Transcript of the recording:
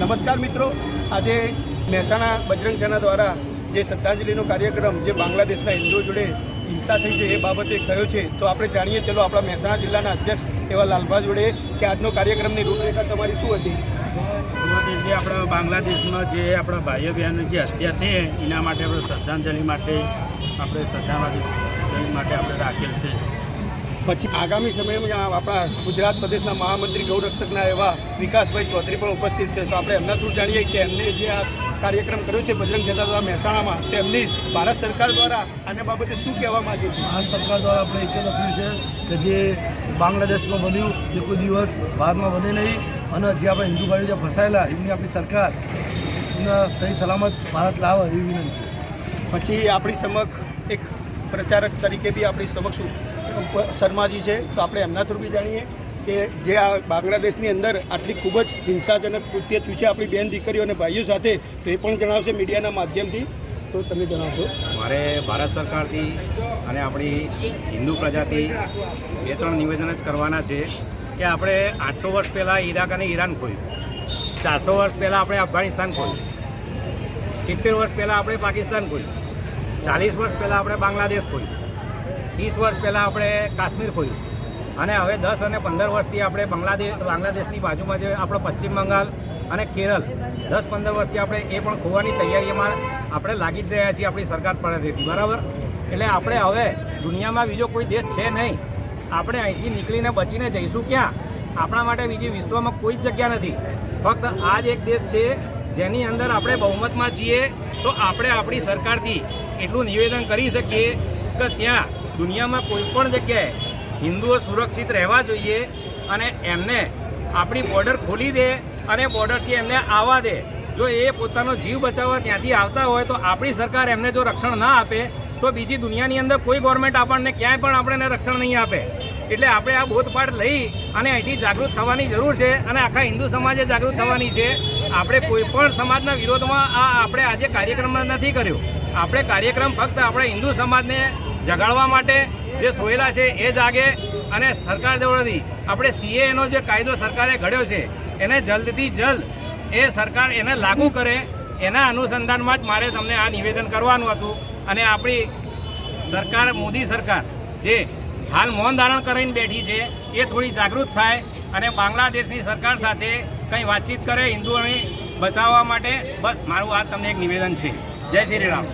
નમસ્કાર મિત્રો. આજે મહેસાણા બજરંગ સેના દ્વારા જે શ્રદ્ધાંજલિનો કાર્યક્રમ જે બાંગ્લાદેશના હિન્દુઓ જોડે હિંસા થઈ છે એ બાબતે થયો છે, તો આપણે જાણીએ, ચલો, આપણા મહેસાણા જિલ્લાના અધ્યક્ષ એવા લાલભા જોડે કે આજનો કાર્યક્રમની રૂપરેખા તમારી શું હતી? જે આપણા બાંગ્લાદેશમાં જે આપણા ભાઈઓ બહેનો જે હત્યા થઈ એના માટે આપણે શ્રદ્ધાંજલિ માટે આપણે શ્રદ્ધાંજલિ માટે આપણે રાખેલ પછી આગામી સમયમાં આપણા ગુજરાત પ્રદેશના મહામંત્રી ગૌરક્ષકના એવા વિકાસભાઈ ચૌધરી પણ ઉપસ્થિત છે. તો આપણે એમના થ્રુ જાણીએ કે એમને જે આ કાર્યક્રમ કર્યો છે બજરંગ જનતા દ્વારા મહેસાણામાં તેમની ભારત સરકાર દ્વારા આને બાબતે શું કહેવા માંગે છે? ભારત સરકાર દ્વારા આપણે એક લખ્યું છે કે જે બાંગ્લાદેશમાં બન્યું તે કોઈ દિવસ ભારતમાં બને નહીં અને જે આપણે હિન્દુ ભાઈઓ જે ફસાયેલા એમની આપણી સરકાર એમના સહી સલામત ભારત લાવે એવી વિનંતી. પછી આપણી સમક્ષ એક પ્રચારક તરીકે બી આપણી સમક્ષ શર્માજી છે, તો આપણે એમના થ્રુ બી જાણીએ કે જે આ બાંગ્લાદેશની અંદર આટલી ખૂબ જ હિંસાજનક કૃત્ય થયું છે આપણી બેન દીકરીઓ અને ભાઈઓ સાથે, તો એ પણ જણાવશે મીડિયાના માધ્યમથી. તો તમે જણાવશો. મારે ભારત સરકારથી અને આપણી હિન્દુ પ્રજાથી બે ત્રણ નિવેદન જ કરવાના છે કે આપણે આઠસો વર્ષ પહેલાં ઈરાક અને ઈરાન ખોલ્યું. ચારસો વર્ષ પહેલાં આપણે અફઘાનિસ્તાન ખોલ્યું. સિત્તેર વર્ષ પહેલાં આપણે પાકિસ્તાન ખોલ્યું. ચાલીસ વર્ષ પહેલાં આપણે બાંગ્લાદેશ ખોલ્યું. ત્રીસ વર્ષ પહેલાં આપણે કાશ્મીર ખોલ્યું અને હવે દસ અને પંદર વર્ષથી આપણે બાંગ્લાદેશ, બાંગ્લાદેશની બાજુમાં જે આપણો પશ્ચિમ બંગાળ અને કેરળ, દસ પંદર વર્ષથી આપણે એ પણ ખોવાની તૈયારીમાં આપણે લાગી જ રહ્યા છીએ આપણી સરકાર પાસેથી, બરાબર? એટલે આપણે હવે દુનિયામાં બીજો કોઈ દેશ છે નહીં. આપણે અહીંથી નીકળીને બચીને જઈશું ક્યાં? આપણા માટે બીજી વિશ્વમાં કોઈ જ જગ્યા નથી. ફક્ત આ જ એક દેશ છે જેની અંદર આપણે બહુમતમાં છીએ. તો આપણે આપણી સરકારથી એટલું નિવેદન કરી શકીએ કે ત્યાં દુનિયામાં કોઈ પણ જગ્યાએ હિન્દુઓ સુરક્ષિત રહેવા જોઈએ અને એમને આપણી બોર્ડર ખોલી દે અને બોર્ડરથી એમને આવવા દે. જો એ પોતાનો જીવ બચાવવા ત્યાંથી આવતા હોય તો આપણી સરકાર એમને જો રક્ષણ ના આપે, તો બીજી દુનિયાની અંદર કોઈ ગવર્મેન્ટ આપણને ક્યાંય પણ આપણને રક્ષણ નહીં આપે. એટલે આપણે આ બોધપાઠ લઈ અને અહીંથી જાગૃત થવાની જરૂર છે અને આખા હિન્દુ સમાજે જાગૃત થવાની છે. આપણે કોઈ પણ સમાજના વિરોધમાં આ આપણે આજે કાર્યક્રમ નથી કર્યો. આપણે કાર્યક્રમ ફક્ત આપણે હિન્દુ સમાજને જગાડવા માટે જે સોયેલા છે એ જાગે અને સરકાર દ્વારા આપણે સીએનો જે કાયદો સરકારે ઘડ્યો છે, એને જલ્દથી જલ્દ એ સરકાર એને લાગુ કરે, એના અનુસંધાનમાં જ મારે તમને આ નિવેદન કરવાનું હતું અને આપણી સરકાર, મોદી સરકાર જે હાલ મૌન ધારણ કરીને બેઠી છે, એ થોડી જાગૃત થાય અને બાંગ્લાદેશની સરકાર સાથે કંઈ વાતચીત કરે, હિન્દુઓને બચાવવા માટે, બસ મારું આ તમને એક નિવેદન છે. જય શ્રી રામ.